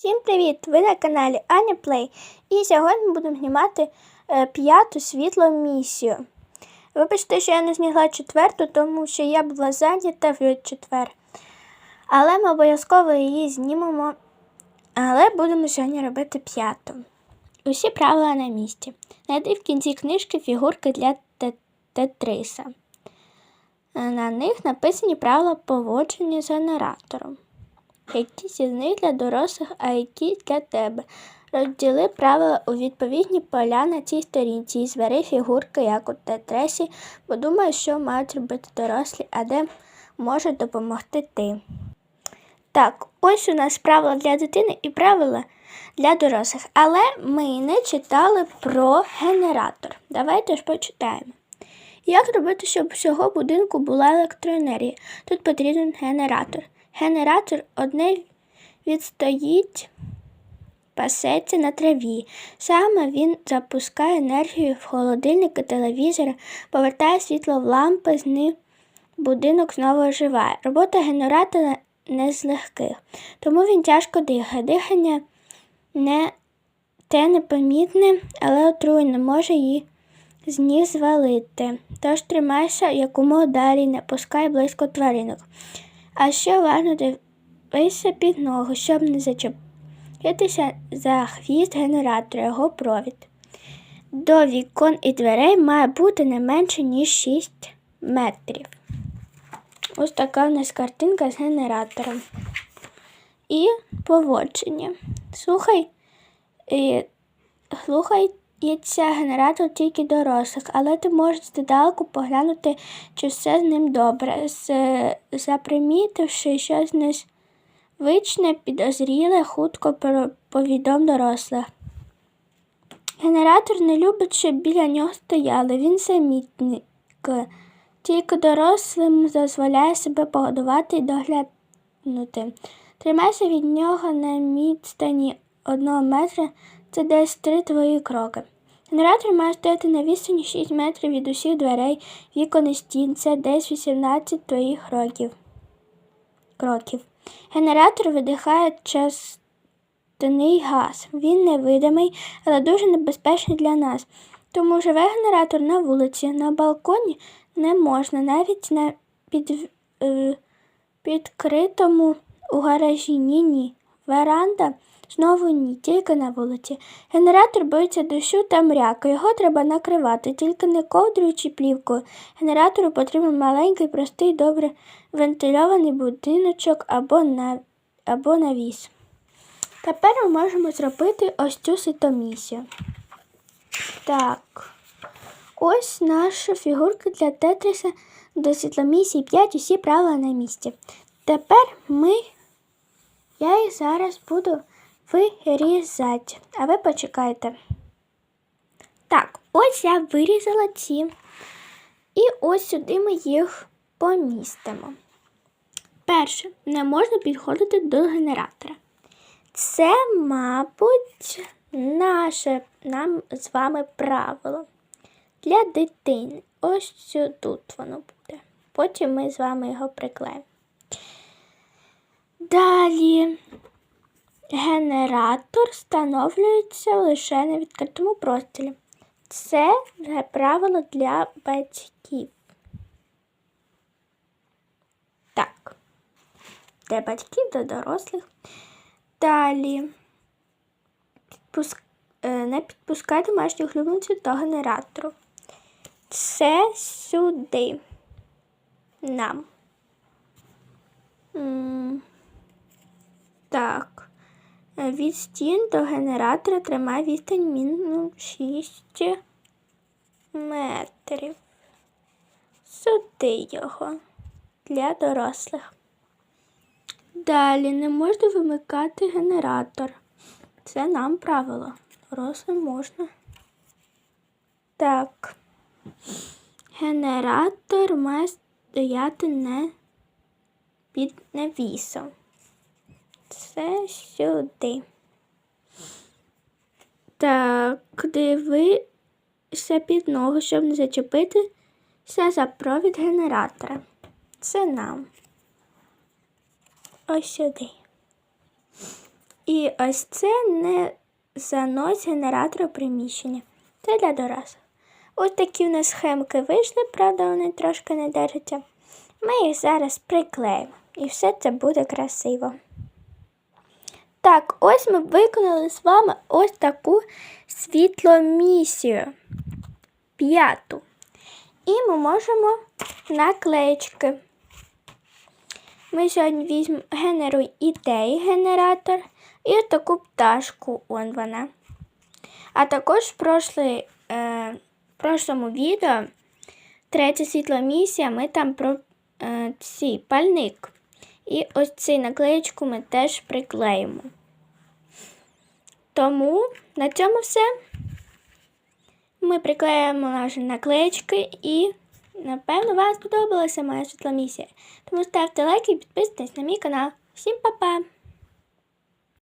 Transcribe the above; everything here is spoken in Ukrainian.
Всім привіт! Ви на каналі Аня. І сьогодні ми будемо знімати е, п'яту світло місію. Вибачте, що я не зняла четверту, тому що я була зайнята в четвер. Але ми обов'язково її знімемо. Але будемо сьогодні робити п'яту. Усі правила на місці. Знайди в кінці книжки фігурки для Тетриса. Е, На них написані правила поводження з генератором. Якісь із них для дорослих, а якісь для тебе. Розділи правила у відповідні поля на цій сторінці і збери фігурки, як у тетресі, бо думаю, що мають робити дорослі, а де може допомогти ти. Так, ось у нас правила для дитини і правила для дорослих. Але ми не читали про генератор. Давайте ж почитаємо. Як робити, щоб всього будинку була електроенергія? Тут потрібен генератор. Генератор одне відстоїть, пасеться на траві. Саме він запускає енергію в холодильники, телевізори, повертає світло в лампи, з них будинок знову оживає. Робота генератора не з легких, тому він тяжко дихає. Дихання не те непомітне, але отруйне може її з ніг звалити. Тож тримайся якомога далі, не пускай близько тваринок. А ще важно дивися під ногу, щоб не зачепитися за хвіст генератора, його провід. До вікон і дверей має бути не менше, ніж 6 метрів. Ось така в нас картинка з генератором. І поводження. Слухай, і, Слухай, е, слухається генератор тільки дорослих, але ти можеш здалеку поглянути, чи все з ним добре. Запримітивши щось незвичне, підозріле, хутко повідом дорослих. Генератор не любить, щоб біля нього стояли. Він самітник. Тільки дорослим дозволяє себе погодувати і доглянути. Тримайся від нього на відстані одного метра, це десь три твої кроки. Генератор має стояти на відстані 6 метрів від усіх дверей, вікон і стін, це десь 18 твоїх років. кроків. Генератор видихає частинний газ. Він невидимий, але дуже небезпечний для нас. Тому живе генератор на вулиці, на балконі не можна, навіть на під, е, підкритому у гаражі ні ні. Веранда знову ні, тільки на вулиці. Генератор боїться дощу та мряка. Його треба накривати, тільки не ковдрою чи плівкою. Генератору потрібен маленький, простий, добре вентильований будиночок або, на, або навіс. Тепер ми можемо зробити ось цю ситомісію. Так. Ось наша фігурка для Тетриса до світломісії 5 усі правила на місці. Тепер ми, я їх зараз буду вирізати, а ви почекайте. Так, ось я вирізала ці. І ось сюди ми їх помістимо. Перше, не можна підходити до генератора. Це, мабуть, наше нам з вами правило для дитини. Ось тут воно буде. Потім ми з вами його приклеїмо. Далі генератор встановлюється лише на відкритому просторі. Це правило для батьків. Так, для батьків, для дорослих. Далі підпуск... е, не підпускай домашніх улюбленців до генератору. Це сюди. Нам. Так. Е, Від стін до генератора тримай відстань мінімум 6 метрів. Сюди його для дорослих. Далі не можна вимикати генератор. Це нам правило. Дорослим можна. Так. Генератор має стояти не під навісом. Це сюди. Так, дивися під ногу, щоб не зачепитися за провід генератора. Це нам. Ось сюди. І ось це не занос генератора приміщення. Це для дорослих. Ось такі у нас схемки вийшли, правда, вони трошки не держаться. Ми їх зараз приклеїмо. І все це буде красиво. Так, ось ми виконали з вами ось таку світломісію. П'яту. І ми можемо наклеєчки. Ми сьогодні візьмемо генеруй ідеї генератор і таку пташку, он вона. А також в прошлий, е, в прошлому відео третя світломісія, ми там про е, цей пальник. І ось цю наклеєчку ми теж приклеїмо. Тому на цьому все. Ми приклеїмо наші наклеєчки і, напевно, вам сподобалася моя світла місія. Тому ставте лайки і підписуйтесь на мій канал. Всім па-па!